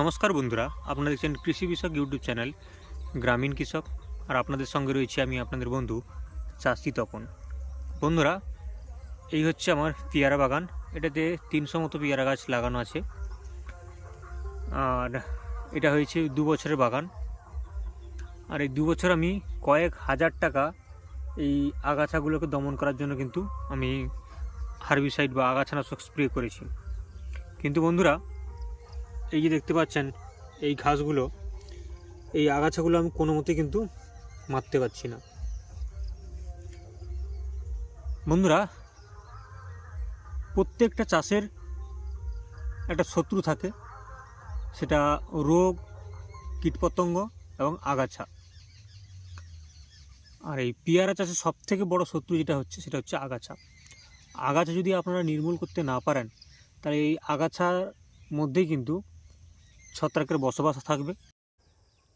নমস্কার বন্ধুরা, আপনারা দেখছেন কৃষি বিষয়ক ইউটিউব চ্যানেল গ্রামীণ কৃষক, আর আপনাদের সঙ্গে রয়েছে আমি আপনাদের বন্ধু চাষি তপন। বন্ধুরা, এই হচ্ছে আমার পেয়ারা বাগান, এটাতে তিনশো মতো পেয়ারা গাছ লাগানো আছে। আর এটা হয়েছে দু বছরের বাগান। আর এই দু বছর আমি কয়েক হাজার টাকা এই আগাছাগুলোকে দমন করার জন্য কিন্তু আমি হার্বিসাইড বা আগাছানাশক স্প্রে করেছি। কিন্তু বন্ধুরা এই যে দেখতে পাচ্ছেন এই ঘাসগুলো, এই আগাছাগুলো আমি কোনো মতে কিন্তু মারতে পারছি না। বন্ধুরা, প্রত্যেকটা চাষের একটা শত্রু থাকে, সেটা রোগ, কীটপতঙ্গ এবং আগাছা। আর এই পেয়ারা চাষের সব থেকে বড় শত্রু যেটা হচ্ছে, সেটা হচ্ছে আগাছা। আগাছা যদি আপনারা নির্মূল করতে না পারেন, তাহলে এই আগাছার মধ্যেই কিন্তু ছত্রাকের বসবাস থাকবে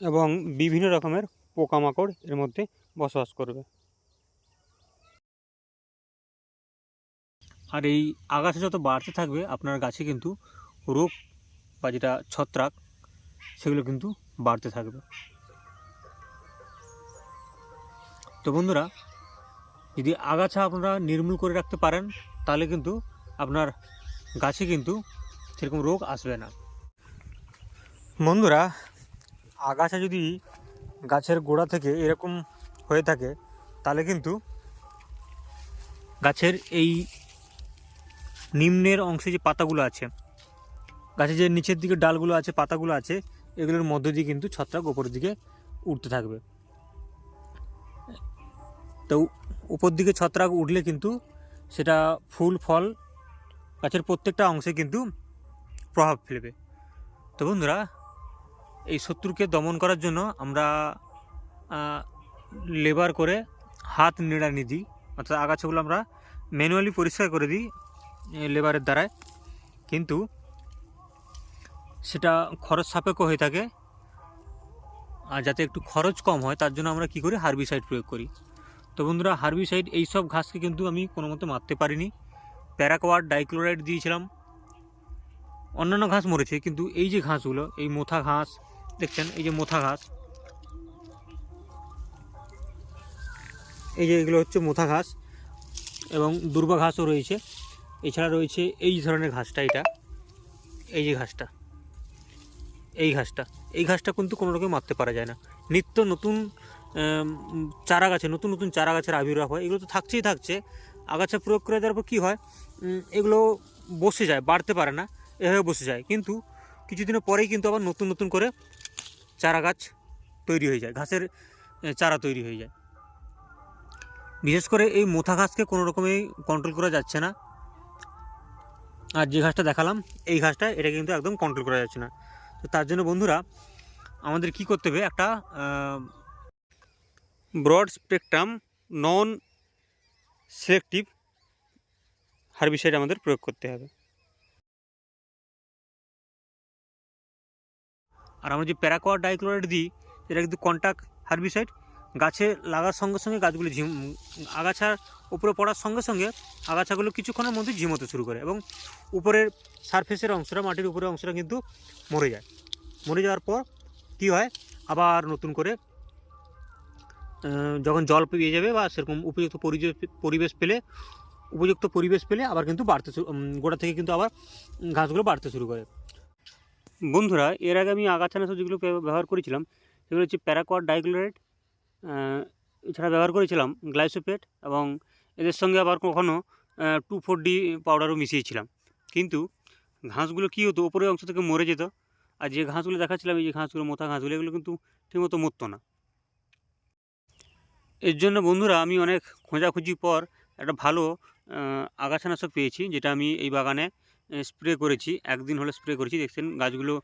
এবং বিভিন্ন রকমের পোকামাকড় এর মধ্যে বসবাস করবে। আর এই আগাছা যত বাড়তে থাকবে আপনার গাছে কিন্তু রোগ বা যেটা ছত্রাক সেগুলো কিন্তু বাড়তে থাকবে। তো বন্ধুরা যদি আগাছা আপনারা নির্মূল করে রাখতে পারেন তাহলে কিন্তু আপনার গাছে কিন্তু সেরকম রোগ আসবে না। বন্ধুরা, আগাছা যদি গাছের গোড়া থেকে এরকম হয়ে থাকে, তাহলে কিন্তু গাছের এই নিম্নের অংশে যে পাতাগুলো আছে, গাছের যে নিচের দিকে ডালগুলো আছে, পাতাগুলো আছে, এগুলোর মধ্য দিয়ে কিন্তু ছত্রাক উপরের দিকে উঠতে থাকবে। তো উপর দিকে ছত্রাক উঠলে কিন্তু সেটা ফুল, ফল, গাছের প্রত্যেকটা অংশে কিন্তু প্রভাব ফেলবে। তো বন্ধুরা এই শত্রুকে দমন করার জন্য আমরা লেবার করে হাত নিড়ানি দিই। অর্থাৎ আগাছাগুলো আমরা ম্যানুয়ালি পরিষ্কার করে দিই লেবারের দ্বারায়। কিন্তু সেটা খরচ সাপেক্ষ হয়ে থাকে। আর যাতে একটু খরচ কম হয়, তার জন্য আমরা কী করি? হার্বিসাইড প্রয়োগ করি। তো বন্ধুরা হার্বিসাইড এই সব ঘাসকে কিন্তু আমি কোনো মতে মারতে পারিনি। প্যারাকোয়ার ডাইক্লোরাইড দিয়েছিলাম। অন্যান্য ঘাস মরেছে, কিন্তু এই যে ঘাসগুলো, এই মোথা ঘাস, দেখছেন, এই যে মোথা ঘাস, এই যে এগুলো হচ্ছে মোথা ঘাস এবং দুর্বা ঘাসও রয়েছে। এছাড়া রয়েছে এই ধরনের ঘাসটা, এটা, এই যে ঘাসটা, এই ঘাসটা এই ঘাসটা কিন্তু কোনো রকম মারতে পারা যায় না। নিত্য নতুন চারা গাছে নতুন নতুন চারা গাছের আবির্ভাব হয়। এগুলো তো থাকছেই থাকছে। আগাছা প্রয়োগ করে দেওয়ার পর কী হয়? এগুলো বসে যায়, বাড়তে পারে না। এভাবে বসে যায়। কিন্তু কিছুদিনের পরেই কিন্তু আবার নতুন নতুন করে চারা গাছ তৈরি হয়ে যায়, ঘাসের চারা তৈরি হয়ে যায়। বিশেষ করে এই মোথা ঘাসকে কোনো রকমেই কন্ট্রোল করা যাচ্ছে না। আর যে ঘাসটা দেখালাম, এই ঘাসটা এটা কিন্তু একদম কন্ট্রোল করা যাচ্ছে না। তো তার জন্য বন্ধুরা, আমাদের কি করতে হবে? একটা broad spectrum non selective herbicide আমাদের প্রয়োগ করতে হবে। আর আমরা যে প্যারাকোয়ার ডাইক্লোরাইড দিই এটা কিন্তু কন্ট্যাক্ট হার্বিসাইড গাছে লাগার সঙ্গে সঙ্গে গাছগুলি ঝিম, আগাছার উপরে পড়ার সঙ্গে সঙ্গে আগাছাগুলো কিছুক্ষণের মধ্যে ঝিমোতে শুরু করে এবং উপরের সারফেসের অংশটা, মাটির উপরের অংশটা কিন্তু মরে যায়। মরে যাওয়ার পর কি হয়? আবার নতুন করে যখন জল পেয়ে যাবে বা সেরকম উপযুক্ত পরিবেশ পরিবেশ পেলে, উপযুক্ত পরিবেশ পেলে আবার কিন্তু বাড়তে গোড়া থেকে কিন্তু আবার ঘাসগুলো বাড়তে শুরু করে। বন্ধুরা, এর আগে আমি আগাছানাশক যেগুলো ব্যবহার করেছিলাম, সেগুলো হচ্ছে প্যারাকোয়ার ডাইক্লোরাইড এছাড়া ব্যবহার করেছিলাম গ্লাইসোপেট এবং এদের সঙ্গে আবার কখনও টু ফোর ডি পাউডারও মিশিয়েছিলাম। কিন্তু ঘাসগুলো কী হতো, ওপরের অংশ থেকে মরে যেত, আর যে ঘাসগুলো দেখাচ্ছিলাম, এই যে ঘাসগুলো মোথা ঘাসগুলো, এগুলো কিন্তু ঠিকমতো মরতো না। এর জন্য বন্ধুরা, আমি অনেক খোঁজাখুঁজি পর একটা ভালো আগাছানাশক পেয়েছি, যেটা আমি এই বাগানে স্প্রে করেছি, একদিন হলে স্প্রে করেছি, দেখছেন গাছগুলো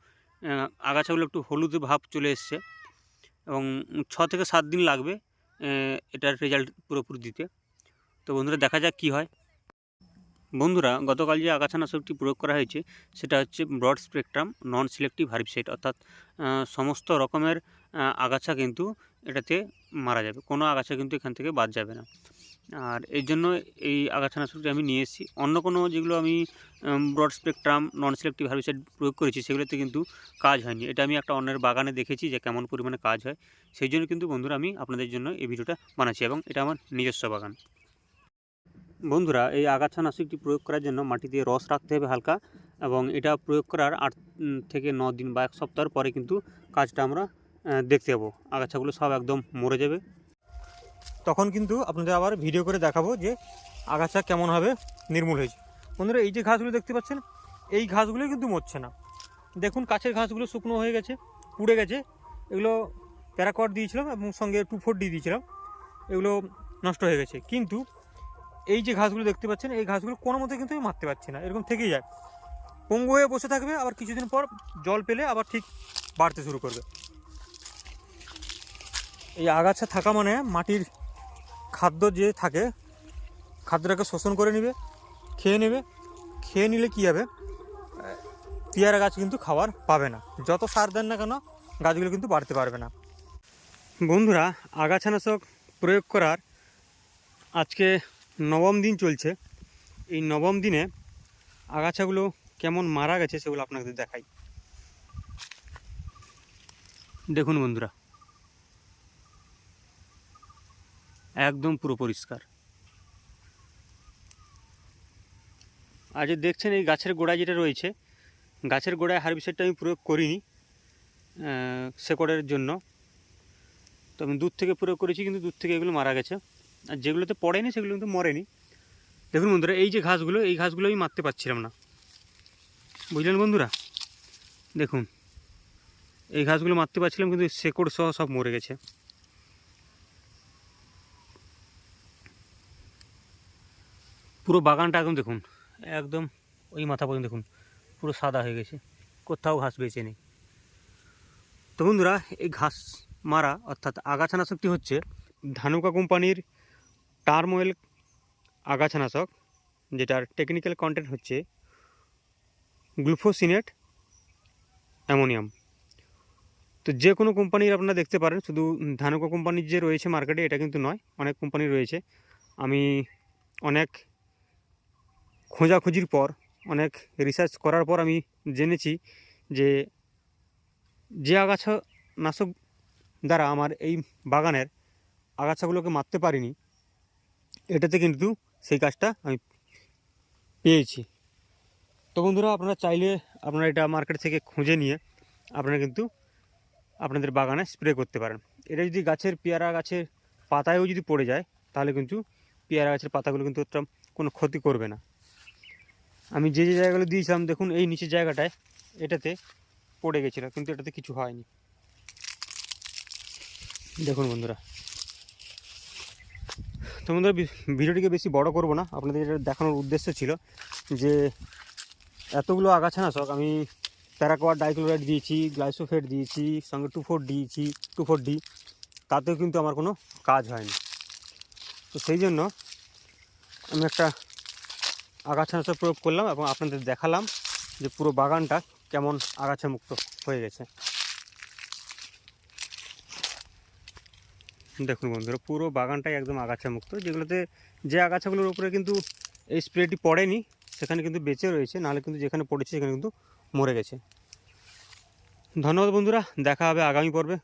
আগাছাগুলো একটু হলুদ ভাব চলে এসছে এবং ছ থেকে সাত দিন লাগবে এটার রেজাল্ট পুরোপুরি দিতে। তো বন্ধুরা দেখা যাক কী হয়। বন্ধুরা, গতকাল যে আগাছানাশকটি প্রয়োগ করা হয়েছে, সেটা হচ্ছে broad spectrum non selective herbicide অর্থাৎ সমস্ত রকমের আগাছা কিন্তু এটাতে মারা যাবে, কোনো আগাছা কিন্তু এখান থেকে বাদ যাবে না। আর এর জন্য এই আগাছানাশকটি আমি নিয়ে এসেছি। অন্য কোনো যেগুলো আমি broad spectrum non selective herbicide প্রয়োগ করেছি, সেগুলোতে কিন্তু কাজ হয়নি। এটা আমি একটা অন্যের বাগানে দেখেছি যে কেমন পরিমাণে কাজ হয়। সেই জন্য কিন্তু বন্ধুরা আমি আপনাদের জন্য এই ভিডিওটা বানাচ্ছি এবং এটা আমার নিজস্ব বাগান। বন্ধুরা, এই আগাছানাশকটি প্রয়োগ করার জন্য মাটিতে রস রাখতে হবে হালকা এবং এটা প্রয়োগ করার আট থেকে ন দিন বা এক সপ্তাহ পরে কিন্তু কাজটা আমরা দেখতে পাবো। আগাছাগুলো সব একদম মরে যাবে। তখন কিন্তু আপনাদের আবার ভিডিও করে দেখাবো যে আগাছা কেমনভাবে নির্মূল হয়েছে। বন্ধুরা, এই যে ঘাসগুলো দেখতে পাচ্ছেন, এই ঘাসগুলো কিন্তু মরছে না। দেখুন, কাছের ঘাসগুলো শুকনো হয়ে গেছে, পুড়ে গেছে। এগুলো প্যারাকট দিয়েছিলাম এবং সঙ্গে টু ফোর দিয়ে দিয়েছিলাম। এগুলো নষ্ট হয়ে গেছে। কিন্তু এই যে ঘাসগুলো দেখতে পাচ্ছেন, এই ঘাসগুলো কোনো মতে কিন্তু আমি মারতে পারছি না। এরকম থেকেই যায়। পঙ্গু হয়ে বসে থাকবে, আবার কিছুদিন পর জল পেলে আবার ঠিক বাড়তে শুরু করবে। এই আগাছা থাকা মানে মাটির খাদ্য যে থাকে, খাদ্যটাকে শোষণ করে নেবে, খেয়ে নেবে। খেয়ে নিলে কী হবে? পেয়ারা গাছ কিন্তু খাবার পাবে না। যত সার দেন না কেন, গাছগুলো কিন্তু বাড়তে পারবে না। বন্ধুরা, আগাছানাশক প্রয়োগ করার আজকে নবম দিন চলছে। এই নবম দিনে আগাছাগুলো কেমন মারা গেছে সেগুলো আপনাদের দেখাই। দেখুন বন্ধুরা। একদম পুরো পরিষ্কার। আর যে দেখছেন এই গাছের গোড়ায় যেটা রয়েছে, গাছের গোড়ায় হার্বিসাইডটা আমি প্রয়োগ করিনি শেকড়ের জন্য। তো আমি দূর থেকে প্রয়োগ করেছি, কিন্তু দূর থেকে এগুলো মারা গেছে। আর যেগুলোতে পড়েনি, সেগুলো কিন্তু মরেনি। দেখুন বন্ধুরা, এই যে ঘাসগুলো, এই ঘাসগুলো আমি মারতে পারছিলাম না। বুঝলেন বন্ধুরা? দেখুন, এই ঘাসগুলো মারতে পারছিলাম, কিন্তু শেকড় সহ সব মরে গেছে। পুরো বাগানটা একদম দেখুন, একদম ওই মাথা পর্যন্ত দেখুন, পুরো সাদা হয়ে গেছে, কোথাও ঘাস বেঁচে নেই। তো বন্ধুরা, এই ঘাস মারা অর্থাৎ আগাছানাশকটি হচ্ছে ধানুকা কোম্পানির টার্মোয়েল আগাছানাশক, যেটার টেকনিক্যাল কন্টেন্ট হচ্ছে গ্লুফোসিনেট অ্যামোনিয়াম। তো যে কোনো কোম্পানির আপনারা দেখতে পারেন, শুধু ধানুকা কোম্পানির যে রয়েছে মার্কেটে এটা কিন্তু নয়, অনেক কোম্পানি রয়েছে। আমি অনেক খোঁজাখুঁজির পর, অনেক রিসার্চ করার পর আমি জেনেছি যে যে আগাছা নাশক দ্বারা আমার এই বাগানের আগাছাগুলোকে মারতে পারিনি, এটাতে কিন্তু সেই কাজটা আমি পেয়েছি। তো বন্ধুরা, আপনারা চাইলে আপনারা এটা মার্কেট থেকে খুঁজে নিয়ে আপনারা কিন্তু আপনাদের বাগানে স্প্রে করতে পারেন। এটা যদি গাছের পেয়ারা গাছের পাতায়ও যদি পড়ে যায়, তাহলে কিন্তু পেয়ারা গাছের পাতাগুলো কিন্তু কোনো ক্ষতি করবে না। আমি যে যে জায়গাগুলো দিয়েছিলাম, দেখুন এই নিচের জায়গাটায় এটাতে পড়ে গেছিল, কিন্তু এটাতে কিছু হয়নি। দেখুন বন্ধুরা। তো বন্ধুরা ভিডিওটিকে বেশি বড় করব না। আপনাদের যেটা দেখানোর উদ্দেশ্য ছিল যে, এতগুলো আগাছানাশক আমি প্যারাকোয়ার ডাইক্লোরাইড দিয়েছি, গ্লাইসোফেট দিয়েছি, সঙ্গে টু ফোর দিয়েছি, টু ফোর ডি, তাতেও কিন্তু আমার কোনো কাজ হয়নি। তো সেই জন্য আমি একটা আগাছানাশক প্রয়োগ করলাম এবং আপনাদের দেখালাম যে পুরো বাগানটা কেমন আগাছা মুক্ত হয়ে গেছে। দেখুন বন্ধুরা, পুরো বাগানটাই একদম আগাছা মুক্ত যেগুলোতে, যে আগাছাগুলোর উপরে কিন্তু এই স্প্রেটি পড়েনি, সেখানে কিন্তু বেঁচে রয়েছে, নাহলে কিন্তু যেখানে পড়েছে সেখানে কিন্তু মরে গেছে। ধন্যবাদ বন্ধুরা, দেখা হবে আগামী পর্বে।